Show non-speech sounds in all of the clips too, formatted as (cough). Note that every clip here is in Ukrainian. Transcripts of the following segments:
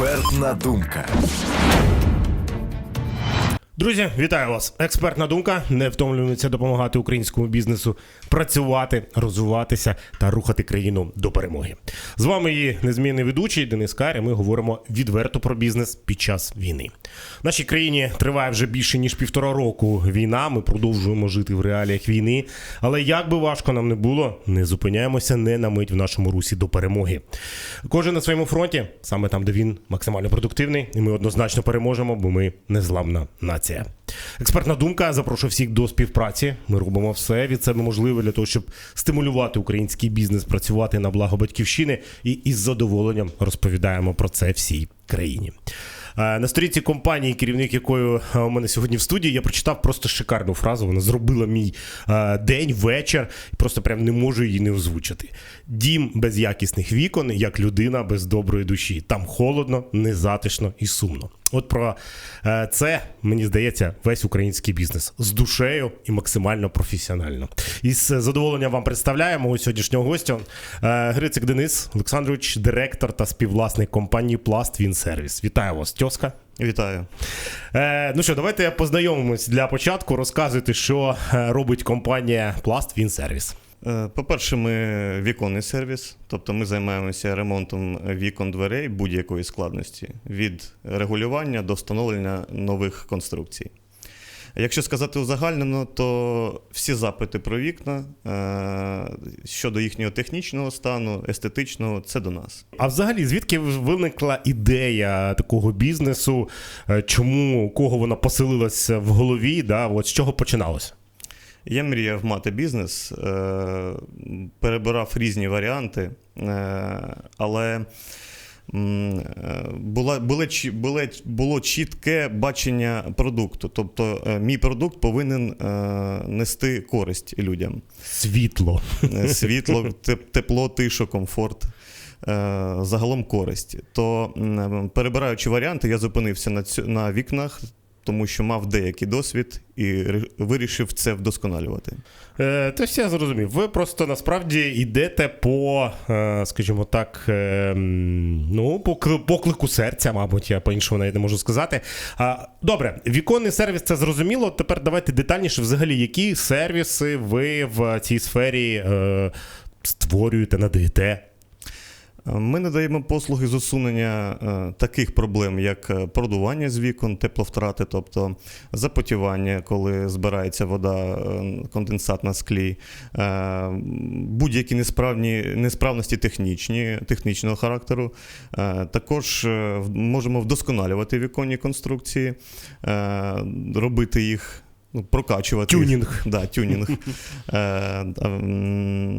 Експертна думка. Друзі, вітаю вас! Експертна думка не втомлюється допомагати українському бізнесу працювати, розвиватися та рухати країну до перемоги. З вами її незмінний ведучий Денис Кар, і Ми говоримо відверто про бізнес під час війни. В нашій країні триває вже більше ніж півтора року війна. Ми продовжуємо жити в реаліях війни. Але як би важко нам не було, не зупиняємося не на мить в нашому русі до перемоги. Кожен на своєму фронті, саме там, де він максимально продуктивний, і ми однозначно переможемо, бо ми незламна нація. Експертна думка запрошує всіх до співпраці. Ми робимо все від себе можливе для того, щоб стимулювати український бізнес, працювати на благо батьківщини і із задоволенням розповідаємо про це всій країні. Е, На сторінці компанії, керівник якої е, у мене сьогодні в студії, я прочитав просто шикарну фразу. Вона зробила мій е, день, вечір, і просто прям не можу її не озвучити. Дім без якісних вікон, як людина без доброї душі. Там холодно, незатишно і сумно. От про е, це мені здається весь український бізнес з душею і максимально професіонально. І з задоволенням вам представляємо мого сьогоднішнього гостя е, Грицик Денис Олександрович, директор та співвласник компанії Пласт Вінсервіс. Вітаю вас, тьоска. Вітаю. Е, ну що, давайте познайомимось для початку. Розказуйте, що е, робить компанія Пласт Вінсервіс. Е, По-перше, ми віконний сервіс, тобто ми займаємося ремонтом вікон дверей будь-якої складності від регулювання до встановлення нових конструкцій. Якщо сказати узагальнено, то всі запити про вікна е, щодо їхнього технічного стану, естетичного, це до нас. А взагалі, звідки виникла ідея такого бізнесу? Е, Чому кого вона поселилася в голові? Да? От з чого починалося? Я мріяв мати бізнес, е, перебирав різні варіанти, е, але е, була, були, чі- було чітке бачення продукту. Тобто, мій продукт повинен нести користь людям. Світло. Світло, тепло, тишу, комфорт. Загалом користь. То перебираючи варіанти, я зупинився на, цю, на вікнах, тому що мав деякий досвід і вирішив це вдосконалювати. Е, то я зрозумів. Ви просто насправді йдете по, е, скажімо так, е, ну, по поклику серця, мабуть, я по-іншому навіть не можу сказати. Добре, віконний сервіс це зрозуміло. Тепер давайте детальніше, взагалі, які сервіси ви в цій сфері е, створюєте, надаєте. Ми надаємо послуги з усунення е, таких проблем, як е, продування з вікон, тепловтрати, тобто запотівання, коли збирається вода, е, конденсат на склі, будь-які несправні, несправності технічні, технічного характеру. Також можемо вдосконалювати віконні конструкції, робити їх. Ну, прокачувати. Тюнінг. (laughs) Да, тюнінг. (laughs) Е,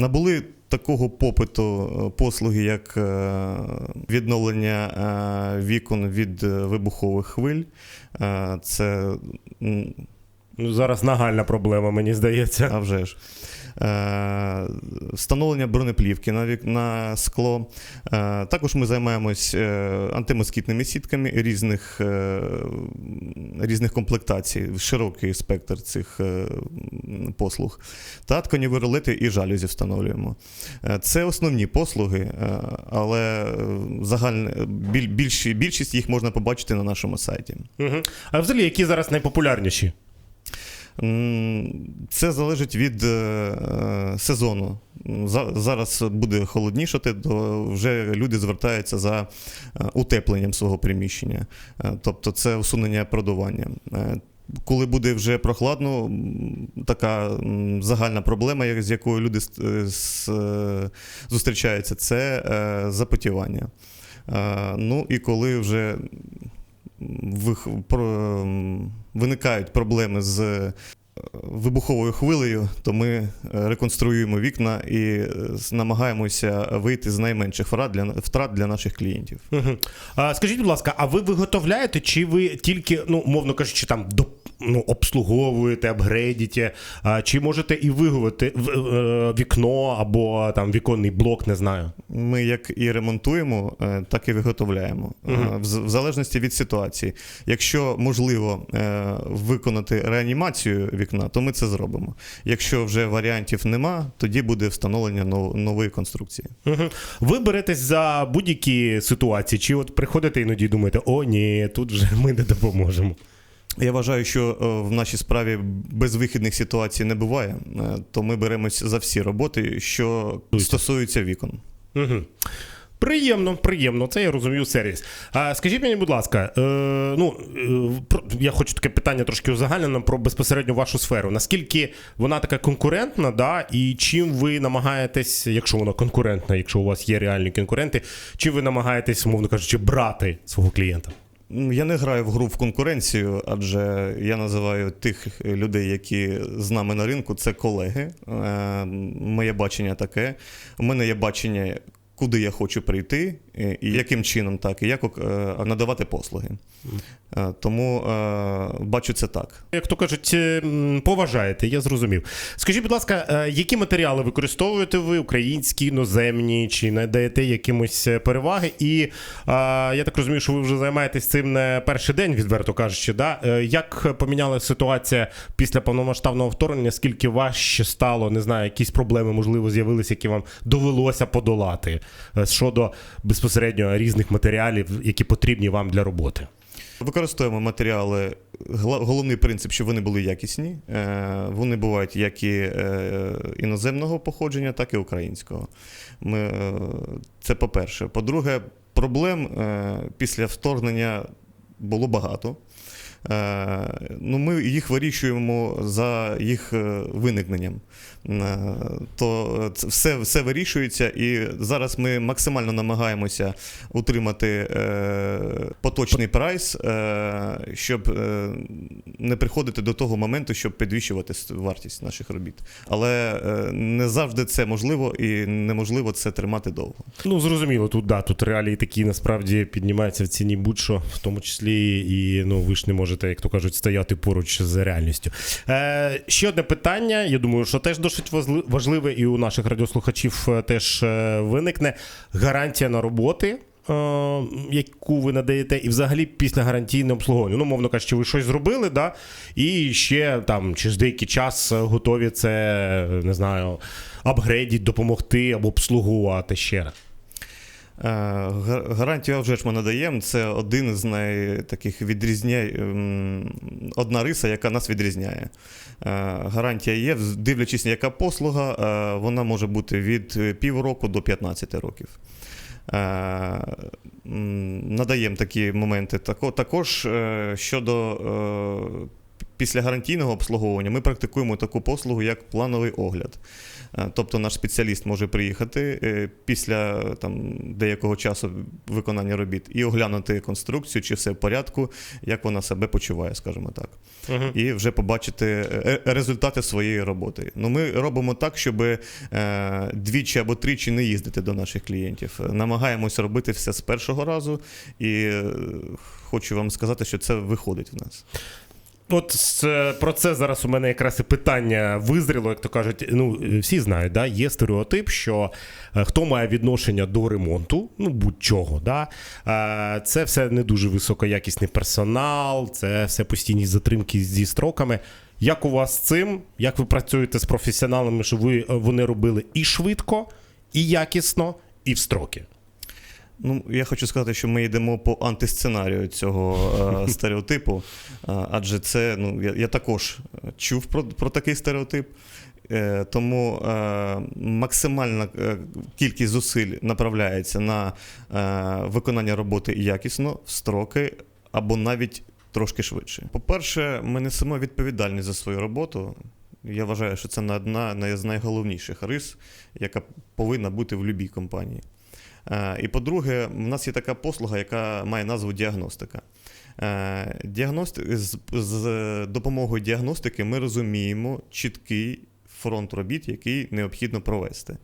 Набули такого попиту е, послуги, як е, відновлення вікон від вибухових хвиль. Це Ну, зараз нагальна проблема, мені здається. а вже ж. Е, Встановлення бронеплівки на, на скло. Е, Також ми займаємось е, антимоскітними сітками різних, різних комплектацій, широкий спектр цих послуг. Та тканеві ролети і жалюзі встановлюємо. Це основні послуги, але загальне, біль, більші, більшість їх можна побачити на нашому сайті. Угу. А взагалі, які зараз найпопулярніші? Це залежить від е, е, сезону. Зараз буде холоднішати, то вже люди звертаються за е, утепленням свого приміщення, тобто це усунення продування. Коли буде вже прохладно, така загальна проблема, з якою люди зустрічаються, це запотівання. Ну і коли вже виникають проблеми з е, вибуховою хвилею, то ми е, реконструюємо вікна і е, намагаємося вийти з найменших втрат для, втрат для наших клієнтів. Угу. А, скажіть, будь ласка, а ви виготовляєте, чи ви тільки, ну, мовно кажучи, там до ну, обслуговуєте, апгрейдите, а, чи можете і вигувати в- е, вікно або там віконний блок, не знаю. Ми як і ремонтуємо, е, так і виготовляємо. Е, В в залежності від ситуації. Якщо можливо виконати реанімацію вікна, то ми це зробимо. Якщо вже варіантів нема, тоді буде встановлення нов- нової конструкції. Угу. Ви беретесь за будь-які ситуації, чи от приходите іноді і думаєте, о, ні, тут вже ми не допоможемо. Я вважаю, що е, в нашій справі безвихідних ситуацій не буває, е, то ми беремось за всі роботи, що стосуються вікон. Угу. Приємно, приємно, це я розумію сервіс. А скажіть мені, будь ласка, е, ну е, про- я хочу таке питання трошки узагальнено про безпосередньо вашу сферу. Наскільки вона така конкурентна, да, і чим ви намагаєтесь, якщо вона конкурентна, якщо у вас є реальні конкуренти, чим ви намагаєтесь, мовно кажучи, брати свого клієнта? Я не граю в гру в конкуренцію, адже я називаю тих людей, які з нами на ринку, це колеги. Е, Моє бачення таке. У мене є бачення, куди я хочу прийти, і- і яким чином так, і як е, надавати послуги. Е, Тому е, бачу це так. Як то кажуть, е, поважаєте, я зрозумів. Скажіть, будь ласка, е, які матеріали використовуєте ви, українські, іноземні, чи надаєте якимось е, переваги? І е, я так розумію, що ви вже займаєтесь цим не перший день, відверто кажучи. Да? Е, Як помінялася ситуація після повномасштабного вторгнення? Скільки важче стало, не знаю, якісь проблеми, можливо, з'явилися, які вам довелося подолати е, щодо безпосередньо різних матеріалів, які потрібні вам для роботи? Використовуємо матеріали. Головний принцип, щоб вони були якісні. Е, Вони бувають як і е, іноземного походження, так і українського. Ми, е, Це по-перше. По-друге, проблем е, після вторгнення було багато. Е, Ну, ми їх вирішуємо за їх е, виникненням. Е, То все, все вирішується, і зараз ми максимально намагаємося утримати поточний прайс, щоб не приходити до того моменту, щоб підвищувати вартість наших робіт. Але не завжди це можливо і неможливо це тримати довго. Ну, зрозуміло, тут да, тут реалії такі насправді піднімаються в ціні будь-що, в тому числі, і ну ви ж не можете, як то кажуть, стояти поруч з реальністю. Е, ще одне питання. Я думаю, що теж досить важливе, і у наших радіослухачів е, теж е, виникне гарантія на роботи. е, Яку ви надаєте, і взагалі після гарантійне обслуговування. Ну, мовно кажучи, ви щось зробили, да? і ще там через деякий час готові це не знаю, апгрейдіть, допомогти або обслугувати ще раз. Е, га- Гарантію вже ж ми надаємо. Це один з найтаких відрізняє ем, одна риса, яка нас відрізняє. Е, Гарантія є, дивлячись, яка послуга, е, вона може бути від півроку до 15 років. Надаємо такі моменти. Також щодо після гарантійного обслуговування ми практикуємо таку послугу, як плановий огляд. Е, Тобто наш спеціаліст може приїхати е, після там, деякого часу виконання робіт і оглянути конструкцію, чи все в порядку, як вона себе почуває, скажімо так. І вже побачити е, результати своєї роботи. Ну, ми робимо так, щоб двічі або тричі не їздити до наших клієнтів. Намагаємося робити все з першого разу, і хочу вам сказати, що це виходить в нас. От про це зараз у мене якраз і питання визріло, як то кажуть. Ну всі знають, да, є стереотип, що е, хто має відношення до ремонту, ну будь-чого, да, е, це все не дуже високоякісний персонал, це все постійні затримки зі строками. Як у вас з цим? Як ви працюєте з професіоналами, щоб ви е, вони робили і швидко, і якісно, і в строки? Ну, я хочу сказати, що ми йдемо по антисценарію цього е, (laughs) стереотипу, е, адже це ну, я, я також чув про, про такий стереотип. Е, Тому е, максимальна е, кількість зусиль направляється на е, виконання роботи якісно, в строки або навіть трошки швидше. По-перше, ми несемо відповідальність за свою роботу. Я вважаю, що це одна з найголовніших рис, яка повинна бути в будь-якій компанії. Е, І по-друге, в нас є така послуга, яка має назву діагностика. Е, Діагности... З, з допомогою діагностики ми розуміємо чіткий фронт робіт, який необхідно провести.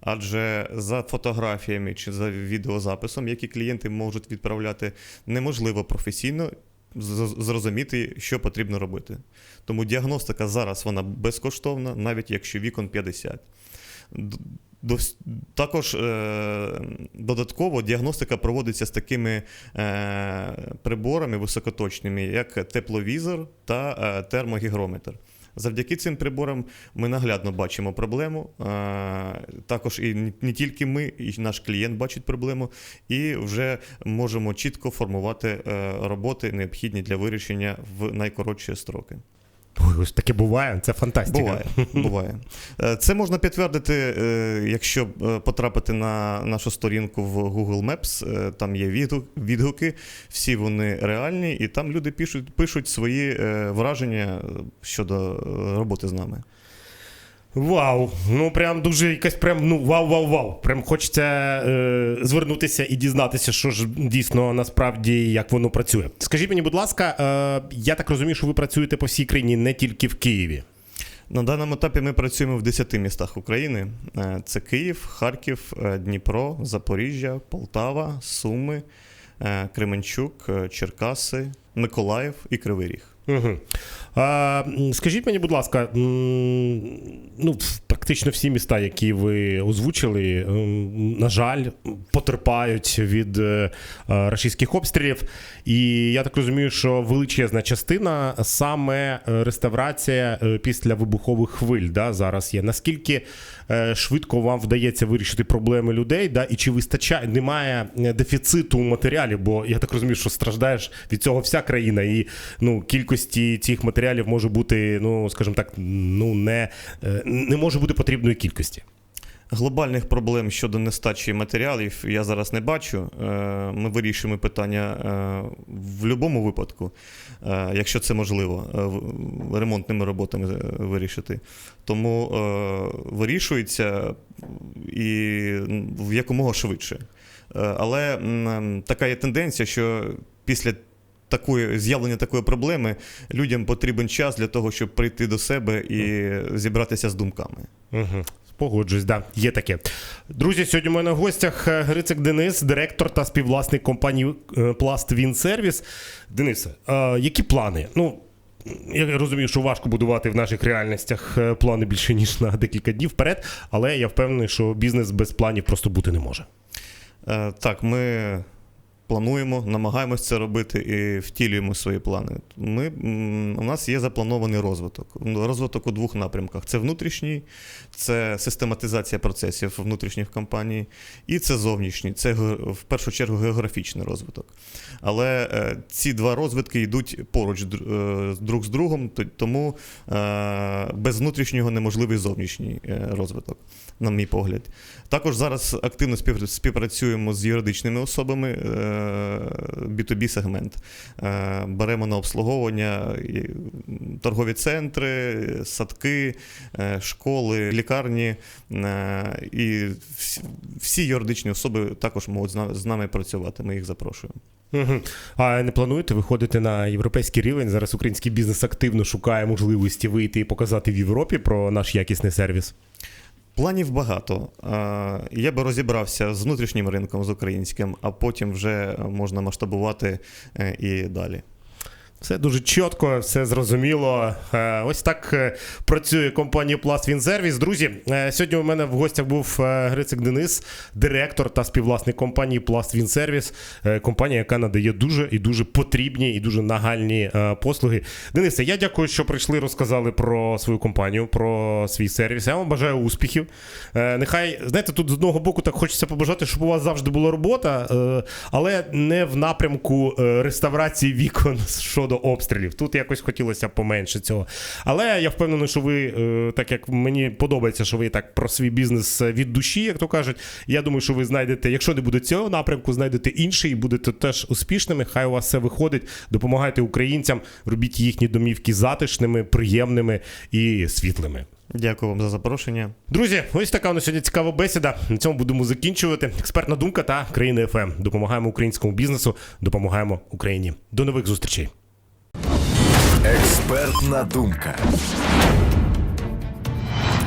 Адже за фотографіями чи за відеозаписом, які клієнти можуть відправляти, неможливо професійно зрозуміти, що потрібно робити. Тому діагностика зараз вона безкоштовна, навіть якщо вікон 50. Також е, додатково діагностика проводиться з такими е, приборами високоточними, як тепловізор та е, термогігрометр. Завдяки цим приборам ми наглядно бачимо проблему. Також і не- тільки ми, і наш клієнт бачить проблему, і вже можемо чітко формувати роботи, необхідні для вирішення в найкоротші строки. Ось таке буває, це фантастика. Буває. буває. Е, Це можна підтвердити, е, якщо е, потрапити на нашу сторінку в Google Maps. Там є відгуки, всі вони реальні, і там люди пишуть, пишуть свої враження щодо роботи з нами. Вау! Ну прям дуже якась прям ну вау-вау-вау. Прям хочеться е, звернутися і дізнатися, що ж дійсно насправді як воно працює. Скажіть мені, будь ласка, е, я так розумію, що ви працюєте по всій країні, не тільки в Києві. На даному етапі ми працюємо в 10 містах України: Е, це Київ, Харків, е, Дніпро, Запоріжжя, Полтава, Суми, е, Кременчук, Черкаси, Миколаїв і Кривий Ріг. Угу. А, скажіть мені, будь ласка, ну, практично всі міста, які ви озвучили, на жаль, потерпають від е, е, російських обстрілів. І я так розумію, що величезна частина саме е, реставрація після вибухових хвиль да, зараз є. Наскільки швидко вам вдається вирішити проблеми людей, да, і чи вистачає, немає е, дефіциту матеріалів, бо я так розумію, що страждаєш від цього вся країна, і ну, кількості цих матеріалів може бути, ну скажімо так, ну не, е, не може бути потрібної кількості. Глобальних проблем щодо нестачі матеріалів я зараз не бачу. Е, Ми вирішуємо питання е, в будь-якому випадку, е, якщо це можливо, ремонтними роботами вирішити. Тому вирішується і в якомога швидше. Але така є тенденція, що після такої з'явлення такої проблеми людям потрібен час для того, щоб прийти до себе і зібратися з думками. Угу. Погоджуюсь, да, є таке. Друзі, сьогодні у мене в гостях е, Грицик Денис, директор та співвласник компанії е, Пласт Він Денисе, е, які плани? Ну, я розумію, що важко будувати в наших реальностях плани більше ніж на декілька днів вперед, але я впевнений, що бізнес без планів просто бути не може. Так, ми плануємо, намагаємось це робити і втілюємо свої плани. Ми, у нас є запланований розвиток. Розвиток у двох напрямках: це внутрішній, це систематизація процесів внутрішніх компаній, і це зовнішній, це в першу чергу географічний розвиток. Але е, ці два розвитки йдуть поруч е, друг з другом, тому е, без внутрішнього неможливий зовнішній розвиток, на мій погляд. Також зараз активно спів- співпрацюємо з юридичними особами B2B сегмент. Е, Беремо на обслуговування торгові центри, садки, е, школи, лікарні. е, І всі- юридичні особи також можуть з нами працювати. Ми їх запрошуємо. А не плануєте виходити на європейський рівень? Зараз український бізнес активно шукає можливості вийти і показати в Європі про наш якісний сервіс. Планів багато. Я би розібрався з внутрішнім ринком, з українським, а потім вже можна масштабувати е, і далі. Все дуже чітко, все зрозуміло. Е, Ось так е, працює компанія Plus Вінсервіс. Друзі, е, сьогодні у мене в гостях був Грицик Денис, директор та співвласник компанії Plus Вінсервіс. Компанія, яка надає дуже і дуже потрібні і дуже нагальні послуги. Денисе, я дякую, що прийшли, розказали про свою компанію, про свій сервіс. Я вам бажаю успіхів. Нехай, знаєте, тут з одного боку так хочеться побажати, щоб у вас завжди була робота, але не в напрямку реставрації вікон щодо обстрілів. Тут якось хотілося поменше цього. Але я впевнений, що ви, е, так як мені подобається, що ви так про свій бізнес від душі, як то кажуть. Я думаю, що ви знайдете, якщо не буде цього напрямку, знайдете інший і будете теж успішними. Хай у вас все виходить. Допомагайте українцям, робіть їхні домівки затишними, приємними і світлими. Дякую вам за запрошення. Друзі, ось така у нас сьогодні цікава бесіда. На цьому будемо закінчувати. Експертна думка та країни ФМ. Допомагаємо українському бізнесу, допомагаємо Україні. До нових зустрічей. Експертна думка.